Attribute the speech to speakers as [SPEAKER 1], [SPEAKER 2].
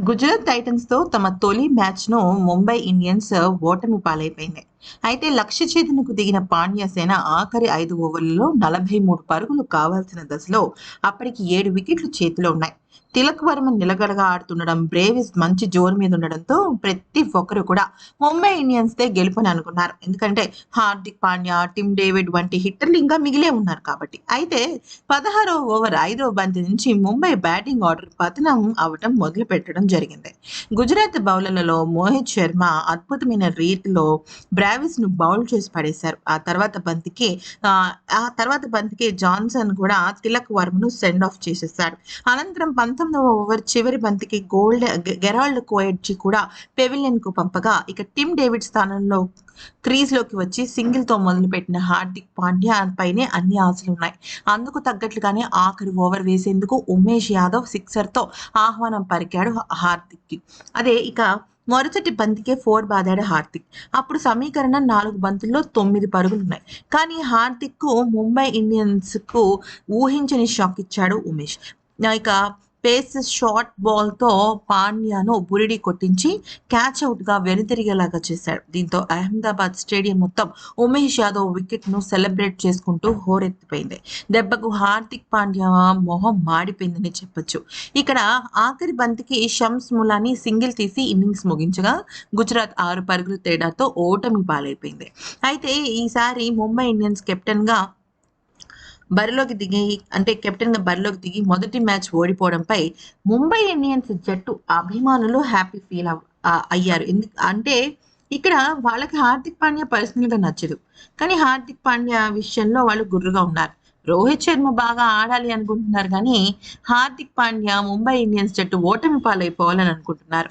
[SPEAKER 1] గుజరాత్ టైటన్స్తో తమ తొలి మ్యాచ్ను ముంబై ఇండియన్స్ ఓటమి పాలైపోయింది అయితే లక్ష్య ఛేదనకు దిగిన పాండ్యసేన ఆఖరి ఐదు ఓవర్లలో నలభై మూడు పరుగులు కావాల్సిన దశలో అప్పటికి ఏడు వికెట్లు చేతిలో ఉన్నాయి. తిలక్ వర్మ నిలకడగా ఆడుతుండడం బ్రేవిస్ మంచి జోరు మీద ఉండడంతో ప్రతి ఒక్కరు కూడా ముంబై ఇండియన్స్ దే గెలుపని అనుకున్నారు. ఎందుకంటే హార్దిక్ పాండ్యా టిమ్ డేవిడ్ వంటి హిట్టర్లు ఇంకా మిగిలే ఉన్నారు కాబట్టి. అయితే పదహారో ఓవర్ ఐదో బంతి నుంచి ముంబై బ్యాటింగ్ ఆర్డర్ పతనం అవటం మొదలు పెట్టడం జరిగింది. గుజరాత్ బౌలర్లలో మోహిత్ శర్మ అద్భుతమైన రీతిలో బ్రా ను బౌల్ చేసి పడేశారు. ఆ తర్వాత బంతికి ఆ, తర్వాత బంతికి జాన్సన్ కూడా తిలక్ వర్మను సెండ్ ఆఫ్ చేసేశాడు అనంతరం పంతొమ్మిదవ ఓవర్ చివరి బంతికి గోల్డ్ గెరాల్డ్ కోయడ్జీ కూడా పెవిలియన్కు పంపగా ఇక టిమ్ డేవిడ్ స్థానంలో క్రీజ్లోకి వచ్చి సింగిల్తో మొదలుపెట్టిన హార్దిక్ పాండ్యా పైనే అన్ని ఆశలు ఉన్నాయి. అందుకు తగ్గట్లుగానే ఆఖరి ఓవర్ వేసేందుకు ఉమేష్ యాదవ్ సిక్సర్తో ఆహ్వానం పరికాడు హార్దిక్కి అదే ఇక మొదటి బంతికే ఫోర్ బాదాడు హార్దిక్. అప్పుడు సమీకరణ నాలుగు బంతుల్లో తొమ్మిది పరుగులు ఉన్నాయి కానీ హార్దిక్కు ముంబై ఇండియన్స్కు ఊహించని షాక్ ఇచ్చాడు ఉమేష్. ఇక పేస్ షార్ట్ బాల్తో పాండ్యాను బురిడి కొట్టించి క్యాచ్ అవుట్గా వెనుతిరిగేలాగా చేశాడు. దీంతో అహ్మదాబాద్ స్టేడియం మొత్తం ఉమేష్ యాదవ్ వికెట్ను సెలబ్రేట్ చేసుకుంటూ హోరెత్తిపోయింది. దెబ్బకు హార్దిక్ పాండ్యా మొహం మాడిపోయిందని చెప్పొచ్చు. ఇక్కడ ఆఖరి బంతికి షమ్స్ ములాని సింగిల్ తీసి ఇన్నింగ్స్ ముగించగా గుజరాత్ ఆరు పరుగుల తేడాతో ఓటమి పాలైపోయింది. అయితే ఈసారి ముంబై ఇండియన్స్ కెప్టెన్గా బరిలోకి దిగి అంటే కెప్టెన్గా బరిలోకి దిగి మొదటి మ్యాచ్ ఓడిపోవడంపై ముంబై ఇండియన్స్ జట్టు అభిమానులు హ్యాపీ ఫీల్ అయ్యారు. ఎందుకు అంటే ఇక్కడ వాళ్ళకి హార్దిక్ పాండ్యా పర్సనల్గా నచ్చదు. కానీ హార్దిక్ పాండ్యా విషయంలో వాళ్ళు గుర్రుగా ఉన్నారు. రోహిత్ శర్మ బాగా ఆడాలి అనుకుంటున్నారు కానీ హార్దిక్ పాండ్యా ముంబై ఇండియన్స్ జట్టు ఓటమి పాలైపోవాలని అనుకుంటున్నారు.